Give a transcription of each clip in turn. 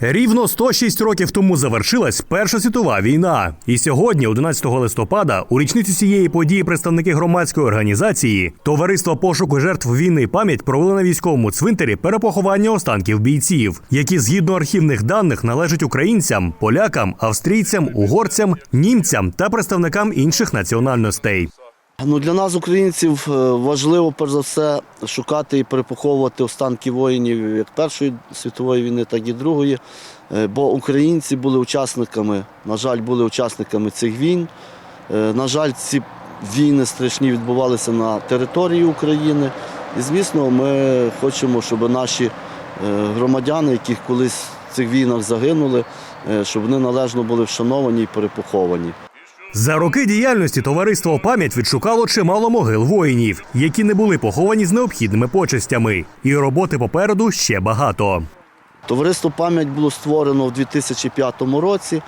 Рівно 106 років тому завершилась Перша світова війна. І сьогодні, 11 листопада, у річницю цієї події представники громадської організації Товариство пошуку жертв війни пам'ять провели на військовому цвинтарі перепоховання останків бійців, які згідно архівних даних належать українцям, полякам, австрійцям, угорцям, німцям та представникам інших національностей. Ну, для нас, українців, е, важливо перш за все шукати і перепоховувати останки воїнів як Першої світової війни, так і Другої. Е, Бо українці були учасниками, на жаль, були учасниками цих війн. Е, На жаль, ці війни страшні відбувалися на території України. І, звісно, ми хочемо, щоб наші громадяни, які колись в цих війнах загинули, щоб вони належно були вшановані і перепоховані. За роки діяльності товариство пам'ять відшукало чимало могил воїнів, які не були поховані з необхідними почестями. І роботи попереду ще багато. Товариство пам'ять було створено в 2005 році.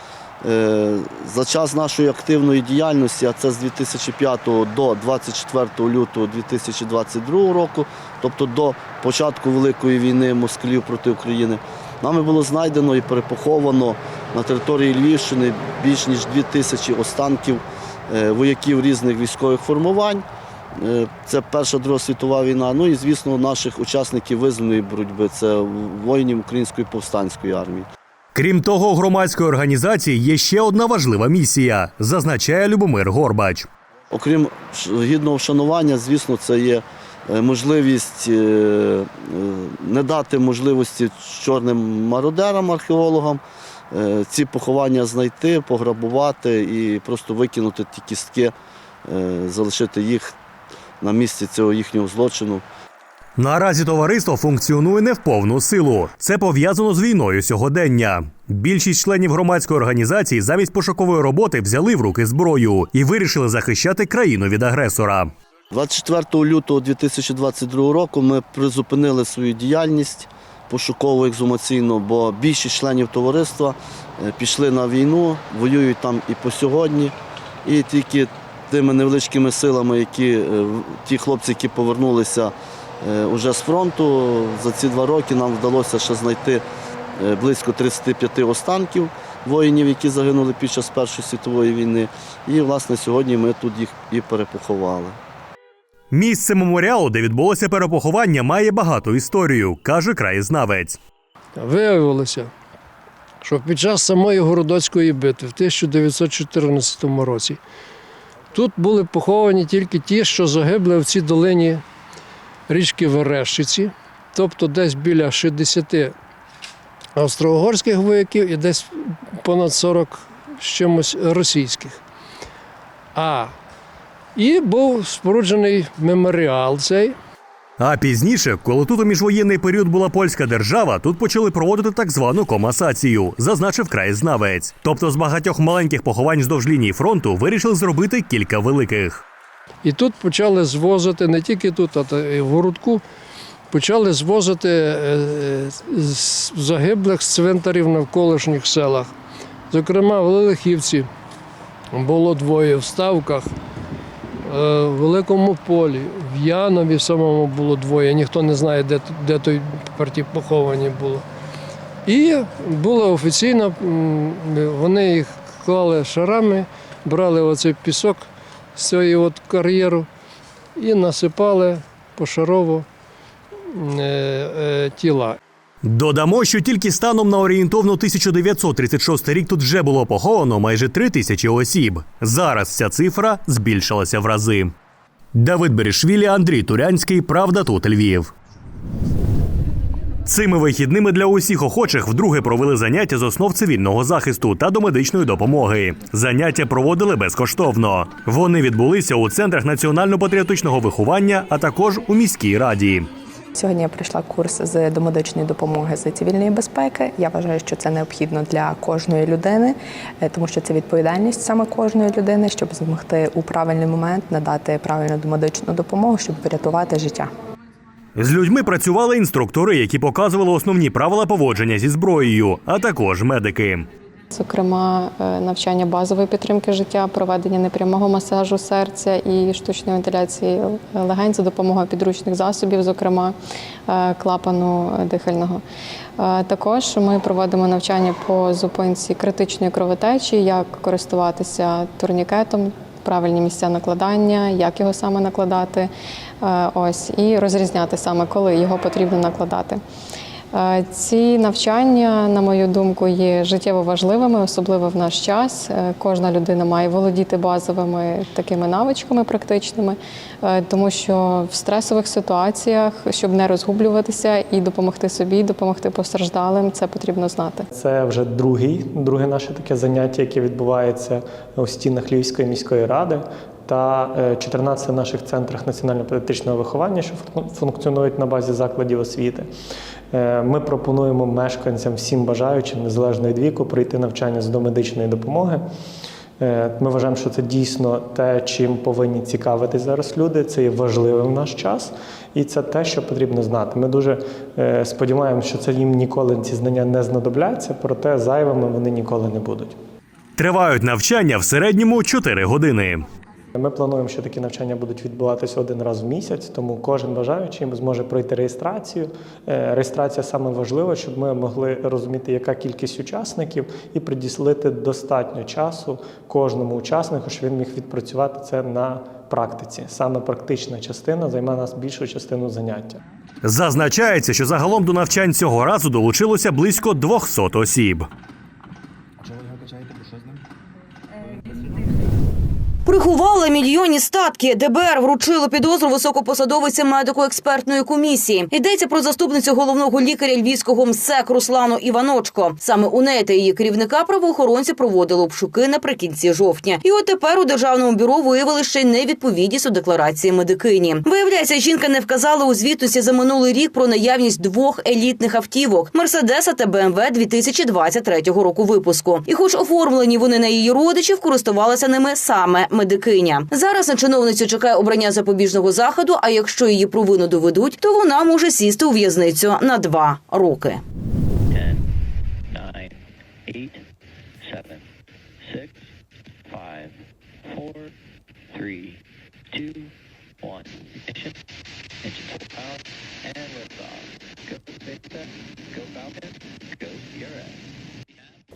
Е, За час нашої активної діяльності, а це з 2005 до 24 лютого 2022 року, тобто до початку Великої війни москалів проти України, нами було знайдено і перепоховано на території Львівщини більш ніж 2 тисячі останків е, вояків різних військових формувань. Е, Це Перша Друга світова війна. Ну і звісно, наших учасників визвольної боротьби це воїнів Української повстанської армії. Крім того, у громадської організації є ще одна важлива місія, зазначає Любомир Горбач. Окрім гідного вшанування, звісно, це є е, можливість не дати можливості чорним мародерам, археологам ці поховання знайти, пограбувати і просто викинути ті кістки, е, залишити їх на місці цього їхнього злочину. Наразі товариство функціонує не в повну силу. Це пов'язано з війною сьогодення. Більшість членів громадської організації замість пошукової роботи взяли в руки зброю і вирішили захищати країну від агресора. 24 лютого 2022 року ми призупинили свою діяльність пошуково екзумаційну, бо більшість членів товариства е, пішли на війну, воюють там і по сьогодні. І тільки тими невеличкими силами, які е, ті хлопці, які повернулися е, уже з фронту, за ці два роки нам вдалося ще знайти е, близько 35 останків воїнів, які загинули під час Першої світової війни. І, власне, сьогодні ми тут їх і перепоховали. Місце меморіалу, де відбулося перепоховання, має багату історію, каже краєзнавець. Виявилося, що під час самої Городоцької битви в 1914 році тут були поховані тільки ті, що загибли в цій долині річки Верещиці, тобто десь біля 60 австро-угорських вояків і десь понад 40 з чимось російських. А і був споруджений меморіал цей. А пізніше, коли тут у міжвоєнний період була польська держава, тут почали проводити так звану комасацію, зазначив краєзнавець. Тобто з багатьох маленьких поховань вздовж лінії фронту вирішили зробити кілька великих. І тут почали звозити не тільки тут, а й в городку. Почали звозити е, з- загиблих з цвинтарів навколишніх селах. Зокрема, в Лелихівці було двоє в Ставках, е, в Великому полі, в Янові самому було двоє. Ніхто не знає, де, де той парті поховані було. І було офіційно, вони їх клали шарами, брали оцей пісок з цієї от кар'єру і насипали пошарово е, е, тіла. Додамо, що тільки станом на орієнтовно 1936 рік тут вже було поховано майже три тисячі осіб. Зараз ця цифра збільшилася в рази. Давид Берішвілі, Андрій Турянський. Правда тут Львів. Цими вихідними для усіх охочих вдруге провели заняття з основ цивільного захисту та домедичної допомоги. Заняття проводили безкоштовно. Вони відбулися у центрах національно-патріотичного виховання, а також у міській раді. Сьогодні я пройшла курс з домедичної допомоги з цивільної безпеки. Я вважаю, що це необхідно для кожної людини, е, тому що це відповідальність саме кожної людини, щоб змогти у правильний момент надати правильну домедичну допомогу, щоб врятувати життя. З людьми працювали інструктори, які показували основні правила поводження зі зброєю, а також медики. Зокрема, е, навчання базової підтримки життя, проведення непрямого масажу серця і штучної вентиляції легень за допомогою підручних засобів, зокрема е, клапану дихального. Е, Також ми проводимо навчання по зупинці критичної кровотечі, як користуватися турнікетом, правильні місця накладання, як його саме накладати, ось і розрізняти саме, коли його потрібно накладати. Ці навчання, на мою думку, є життєво важливими, особливо в наш час. Е, Кожна людина має володіти базовими такими навичками практичними, е, тому що в стресових ситуаціях, щоб не розгублюватися і допомогти собі, допомогти постраждалим, це потрібно знати. Це вже другий, друге наше таке заняття, яке відбувається у стінах Львівської міської ради та е, 14 наших центрах національно-педагогічного виховання, що функціонують на базі закладів освіти. Е, Ми пропонуємо мешканцям всім бажаючим, незалежно від віку, пройти навчання з домедичної допомоги. Е, Ми вважаємо, що це дійсно те, чим повинні цікавитись зараз люди. Це є важливим в наш час, і це те, що потрібно знати. Ми дуже е, сподіваємося, що це їм ніколи ці знання не знадобляться, проте зайвими вони ніколи не будуть. Тривають навчання в середньому 4 години. Ми плануємо, що такі навчання будуть відбуватися один раз в місяць, тому кожен бажаючий зможе пройти реєстрацію. Е, Реєстрація саме важлива, щоб ми могли розуміти, яка кількість учасників, і приділити достатньо часу кожному учаснику, щоб він міг відпрацювати це на практиці. Саме практична частина займає нас більшу частину заняття. Зазначається, що загалом до навчань цього разу долучилося близько 200 осіб. Приховали мільйонні статки. ДБР вручило підозру високопосадовиці медико-експертної комісії. Йдеться про заступницю головного лікаря львівського МСЕК Руслану Іваночко. Саме у неї та її керівника правоохоронці проводили обшуки наприкінці жовтня. І от тепер у державному бюро виявили ще й невідповідність у декларації медикині. Виявляється, жінка не вказала у звітності за минулий рік про наявність двох елітних автівок Мерседеса та БМВ 2023 року випуску. І, хоч оформлені вони на її родичів, користувалася ними саме медикиня. Зараз на чиновницю чекає обрання запобіжного заходу. А якщо її провину доведуть, то вона може сісти у в'язницю на два роки. 10, 9, 8, 7, 6, 5, 4, 3, 2, 1. Ignition. Engine full power. And liftoff. Go, Beta. Go, Falcon.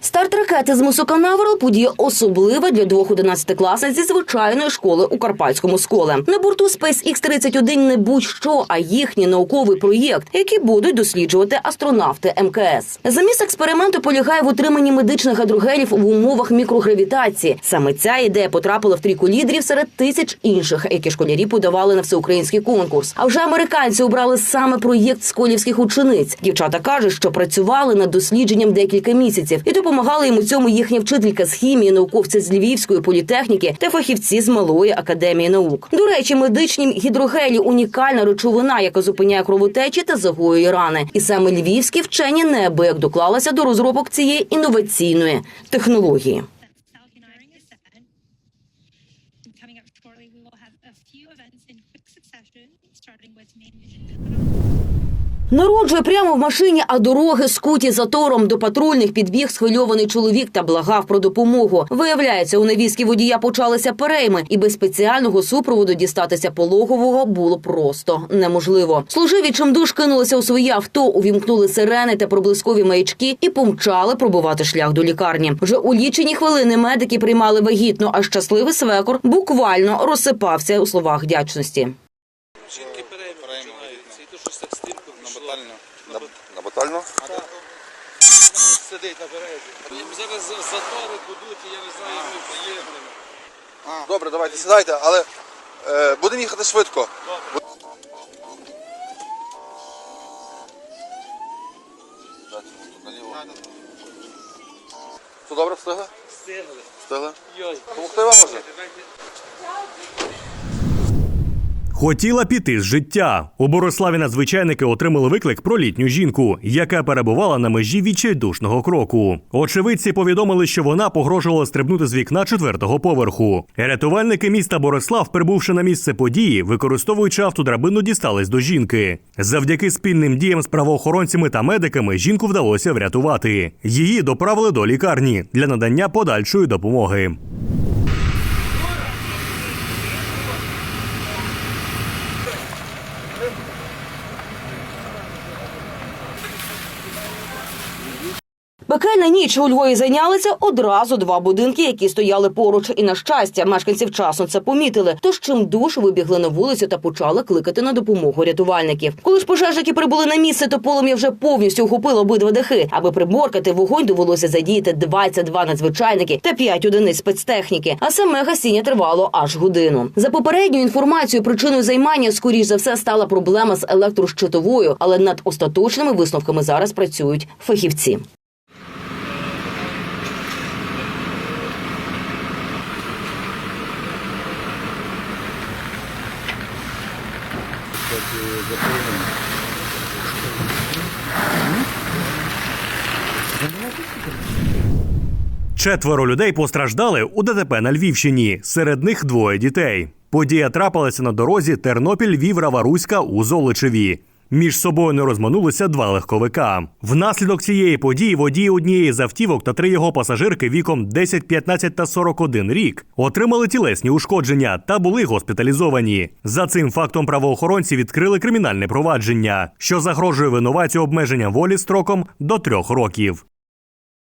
Старт ракети з Мусоканаверал – подія особлива для двох одинадцятикласниць зі звичайної школи у Карпатському сколе. На борту SpaceX-31 не будь-що, а їхній науковий проєкт, який будуть досліджувати астронавти МКС. Замість експерименту полягає в утриманні медичних гідрогелів в умовах мікрогравітації. Саме ця ідея потрапила в трійку лідерів серед тисяч інших, які школярі подавали на всеукраїнський конкурс. А вже американці обрали саме проєкт сколівських учениць. Дівчата кажуть, що працювали над дослідженням декілька місяців і допомагали їм у цьому їхня вчителька з хімії, науковці з Львівської політехніки та фахівці з малої академії наук. До речі, медичні гідрогелі унікальна речовина, яка зупиняє кровотечі та загоює рани. І саме львівські вчені неабияк доклалися до розробок цієї інноваційної технології. Starting with. Народжує прямо в машині, а дороги скуті затором. До патрульних підбіг схвильований чоловік та благав про допомогу. Виявляється, у невістки водія почалися перейми, і без спеціального супроводу дістатися пологового було просто неможливо. Служиві чимдуж кинулися у своє авто, увімкнули сирени та проблискові маячки і помчали пробувати шлях до лікарні. Вже у лічені хвилини медики приймали вагітну, а щасливий свекор буквально розсипався у словах вдячності. Жінки починаються, і то щось так стрімко пішло. На, на батально? Сидить на березі. Зараз затори будуть, і я не знаю, як ми поїдемо. Добре, давайте сідайте, але е, будемо їхати швидко. Все добре, встигли? Встигли. Встигли? Йой. Помогти вам може? Хотіла піти з життя. У Бориславі надзвичайники отримали виклик про літню жінку, яка перебувала на межі відчайдушного кроку. Очевидці повідомили, що вона погрожувала стрибнути з вікна четвертого поверху. Рятувальники міста Борислав, прибувши на місце події, використовуючи автодрабину, дістались до жінки. Завдяки спільним діям з правоохоронцями та медиками жінку вдалося врятувати. Її доправили до лікарні для надання подальшої допомоги. Пекельна ніч у Львові зайнялися одразу два будинки, які стояли поруч. І на щастя, мешканці вчасно це помітили. Тож чим душ вибігли на вулицю та почали кликати на допомогу рятувальників. Коли ж пожежники прибули на місце, то полум'я вже повністю охопило обидва дахи. Аби приборкати вогонь, довелося задіяти 22 надзвичайники та 5 одиниць спецтехніки. А саме гасіння тривало аж годину. За попередньою інформацією, причиною займання скоріш за все стала проблема з електрощитовою, але над остаточними висновками зараз працюють фахівці. Четверо людей постраждали у ДТП на Львівщині. Серед них двоє дітей. Подія трапилася на дорозі Тернопіль Віврава Руська у Золочеві. Між собою не розминулися два легковика. Внаслідок цієї події водії однієї з автівок та три його пасажирки віком 10, 15 та 41 рік отримали тілесні ушкодження та були госпіталізовані. За цим фактом правоохоронці відкрили кримінальне провадження, що загрожує винуватцю обмеження волі строком до трьох років.